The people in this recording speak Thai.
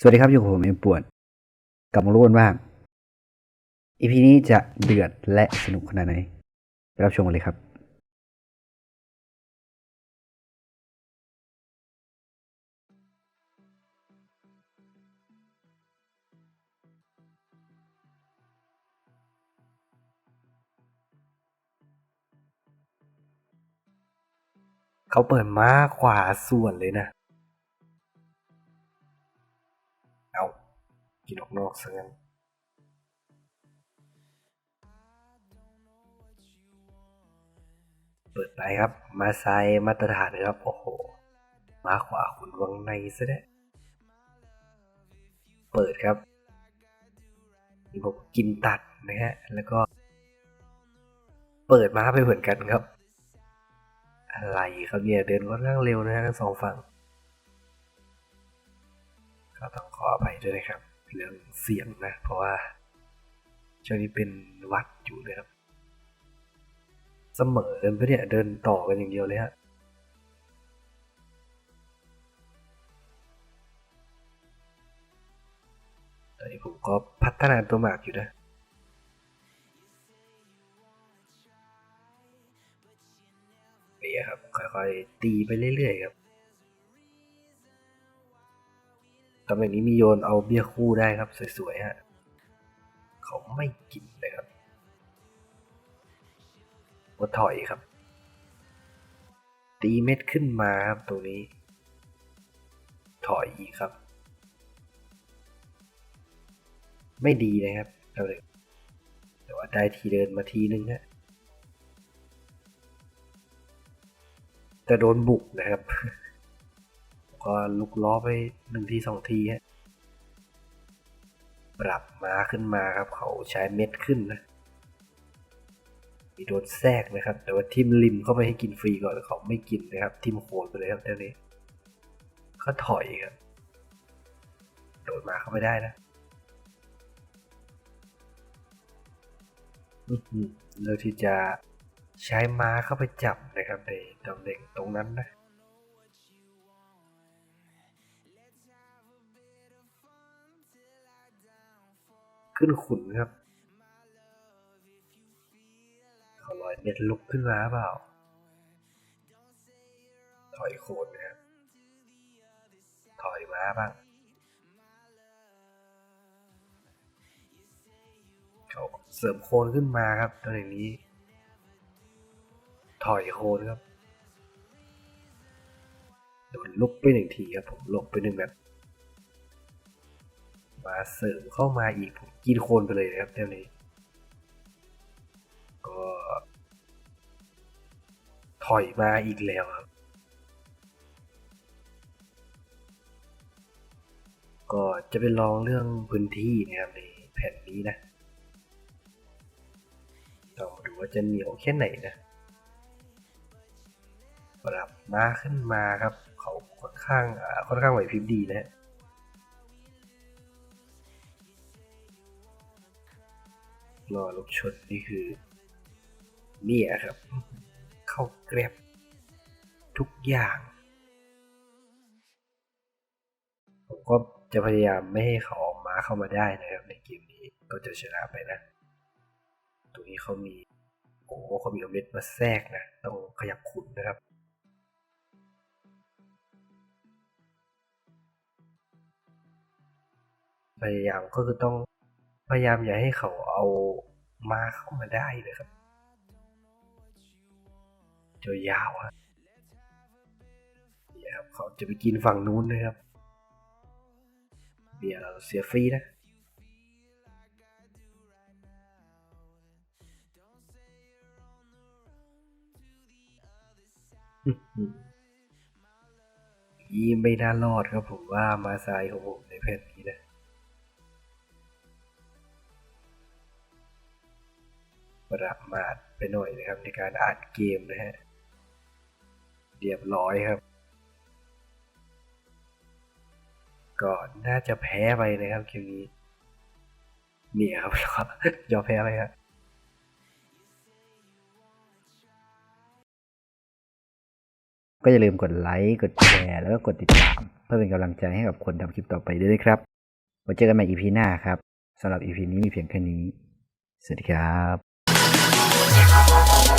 สวัสดีครับอยู่กับผมเอ็มปวนกลับมาลุ้นว่าอีพีนี้จะเดือดและสนุกขนาดไหนไปรับชมกันเลยครับ เขาเปิดม้าขวาส่วนเลยนะ กินออกนอกซะงั้นเปิดไปครับ มาไซมาตรฐานครับ โอ้โห มาขวาขุนวังในซะแล้วเปิดครับนี่ผมกินตัดนะฮะ แล้วก็ เปิดมาไปเหมือนกันครับ อะไรครับเนี่ยเดินค่อนข้างเร็วนะฮะทั้งสองฝั่งก็ต้องขออภัยด้วยนะครับ เรื่องเสียงนะ เพราะว่าช่วงนี้เป็นวัดอยู่นะครับ เสมอกันไปเนี่ยเดินต่อกันอย่างเดียวเลยฮะตอนนี้ผมก็พัฒนาตัวหมากอยู่นะนี่ครับค่อยๆตีไปเรื่อยๆครับ ตำแหน่งนี้มีโยนเอาเบี้ยคู่ได้ครับ สวยๆฮะเขาไม่กินเลยครับก็ถอยครับ ตีเม็ดขึ้นมาครับตรงนี้ ถอยอีกครับ ไม่ดีนะครับเแต่ว่าได้ทีเดินมาทีนึงฮะแต่โดนบุกนะครับ ก็ลุกล้อไปหนึ่งทีสองทีฮะปรับมาขึ้นมาครับ เขาใช้เม็ดขึ้นนะ มีโดนแทรกนะครับ แต่ว่าทิมริมเข้าไปให้กินฟรีก่อนแล้วเขาไม่กินนะครับ ทิมโคนไปเลยครับเดี๋ยวนี้เขาถอยครับ โดนมาเข้าไปได้นะอือเลือกที่จะใช้ม้าเข้าไปจับนะครับในตำแหน่งตรงนั้นนะ ขึ้นขุนครับเขาลอยเม็ดลุกขึ้นมาเปล่า ถอยโคนนะครับถอยมาบ้าง เขาเสริมโคนขึ้นมาครับตอนอย่างนี้ ถอยโคนครับโดนลุกไปหนึ่งทีครับผมลงไปหนึ่งแบบ มาเสริมเข้ามาอีกผมกินโคนไปเลยนะครับเดี๋ยวนี้ ก็ ถอยมาอีกแล้วครับ ก็จะไปลองเรื่องพื้นที่นะครับในแผ่นนี้นะต้องดูว่าจะเหนียวแค่ไหนนะปรับมาขึ้นมาครับ เขาค่อนข้างค่อนข้างไหวพริบดีนะฮะ รอลูกชนนี่คือ เนี่ยครับ เข้าเกร็บทุกอย่าง ผมก็จะพยายามไม่ให้เขาออกมาเข้ามาได้นะครับ ในเกมนี้ก็จะชนะไปนะ ตรงนี้เขามีโอ้เขามีอเม็ดมาแทรกนะ ต้องขยับขุนนะครับพยายามก็คือต้อง พยายามอย่าให้เขาเอามาเข้ามาได้เลยครับจะยาวฮะเนี่ยครับเขาจะไปกินฝั่งนู้นนะครับเบียร์เราเสียฟรีนะยี่ไม่น่ารอดครับผมว่ามาซายของผมในแผ่นนี้นะ ประมาทไปหน่อยนะครับ ในการอ่านเกมนะฮะเรียบร้อยครับ ก็น่าจะแพ้ไปนะครับเกมนี้เนี่ยครับยอมแพ้ไปครับก็อย่าลืมกดไลค์ กดแชร์ แล้วก็กดติดตาม เพื่อเป็นกำลังใจให้กับคนทำคลิปต่อไปด้วยครับไว้เจอกันใหม่ EP หน้าครับสำหรับ EP นี้มีเพียงแค่นี้ สวัสดีครับ